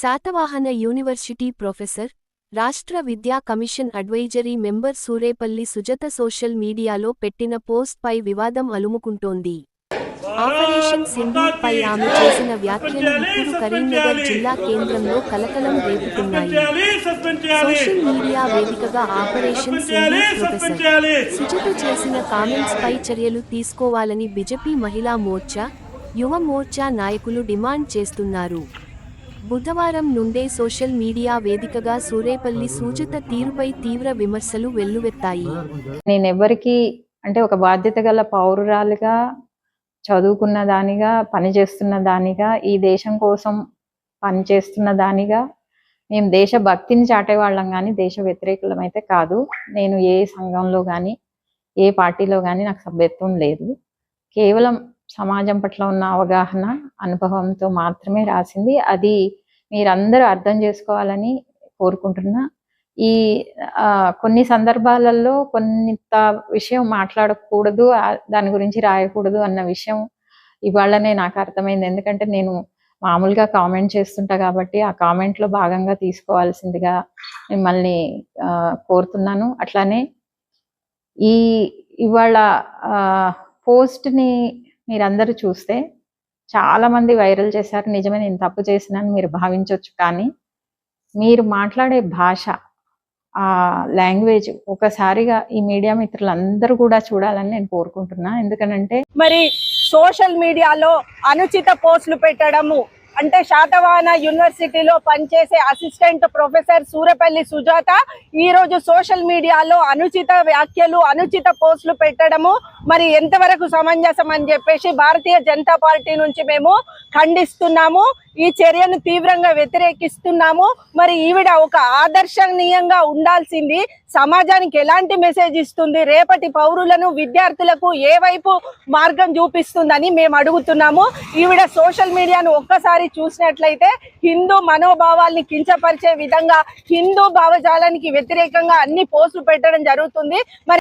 Satavahana university professor రాష్ట్ర విద్యా commission advisory member Surepalli Sujatha social మీడియాలో పెట్టిన పోస్ట్పై వివాదం అలుముకుంటోంది. ఆపరేషన్ సింధూర్ ఆమె చేసిన వ్యాఖ్యలు ఇప్పుడు కరీంనగర్ జిల్లా కేంద్రంలో కలకలం రేపుతున్నాయి. సోషల్ మీడియా వేదికగా ఆపరేషన్ సింధూర్ ప్రొఫెసర్ సుజత చేసిన కామెంట్స్ పై చర్యలు తీసుకోవాలని బిజెపి మహిళా మోర్చా యువ మోర్చా నాయకులు డిమాండ్ చేస్తున్నారు. బుధవారం నుండే సోషల్ మీడియా వేదికగా సూరేపల్లి సూచిత తీరుపై తీవ్ర విమర్శలు వెల్లువెత్తాయి. నేను ఎవరికి అంటే ఒక బాధ్యత గల పౌరురాలుగా చదువుకున్న దానిగా పనిచేస్తున్న దానిగా ఈ దేశం కోసం పనిచేస్తున్న దానిగా మేము దేశ భక్తిని చాటేవాళ్ళం కానీ దేశ వ్యతిరేకులం అయితే కాదు. నేను ఏ సంఘంలో కానీ ఏ పార్టీలో కానీ నాకు సభ్యత్వం లేదు. కేవలం సమాజం పట్ల ఉన్న అవగాహన అనుభవంతో మాత్రమే రాసింది. అది మీరందరూ అర్థం చేసుకోవాలని కోరుకుంటున్నా ఈ కొన్ని సందర్భాలలో కొంత విషయం మాట్లాడకూడదు దాని గురించి రాయకూడదు అన్న విషయం ఇవాళనే నాకు అర్థమైంది. ఎందుకంటే నేను మామూలుగా కామెంట్ చేస్తుంటా కాబట్టి ఆ కామెంట్లో భాగంగా తీసుకోవాల్సిందిగా మిమ్మల్ని కోరుతున్నాను. అట్లానే ఈ ఇవాళ పోస్ట్ని మీరందరూ చూస్తే చాలా మంది వైరల్ చేశారు నిజమే నేను తప్పు చేసినాను మీరు భావించవచ్చు కానీ మీరు మాట్లాడే భాష ఆ లాంగ్వేజ్ ఒకసారిగా ఈ మీడియా మిత్రులందరూ కూడా చూడాలని నేను కోరుకుంటున్నా. ఎందుకనంటే మరి సోషల్ మీడియాలో అనుచిత పోస్టులు పెట్టడము అంటే శాతవాహన యూనివర్సిటీలో పనిచేసే అసిస్టెంట్ ప్రొఫెసర్ సూరపల్లి సుజాత ఈ రోజు సోషల్ మీడియాలో అనుచిత వ్యాఖ్యలు అనుచిత పోస్టులు పెట్టడము మరి ఎంతవరకు సమంజసం అని చెప్పేసి భారతీయ జనతా పార్టీ నుంచి మేము ఖండిస్తున్నాము. ఈ చర్యను తీవ్రంగా వ్యతిరేకిస్తున్నాము. మరి ఈవిడ ఒక ఆదర్శనీయంగా ఉండాల్సింది సమాజానికి ఎలాంటి మెసేజ్ ఇస్తుంది రేపటి పౌరులను విద్యార్థులకు ఏ వైపు మార్గం చూపిస్తుందని మేము అడుగుతున్నాము. ఈవిడ సోషల్ మీడియాను ఒక్కసారి చూసినట్లయితే హిందూ మనోభావాల్ని కించపరిచే విధంగా హిందూ భావజాలానికి వ్యతిరేకంగా అన్ని పోస్టులు పెట్టడం జరుగుతుంది. మరి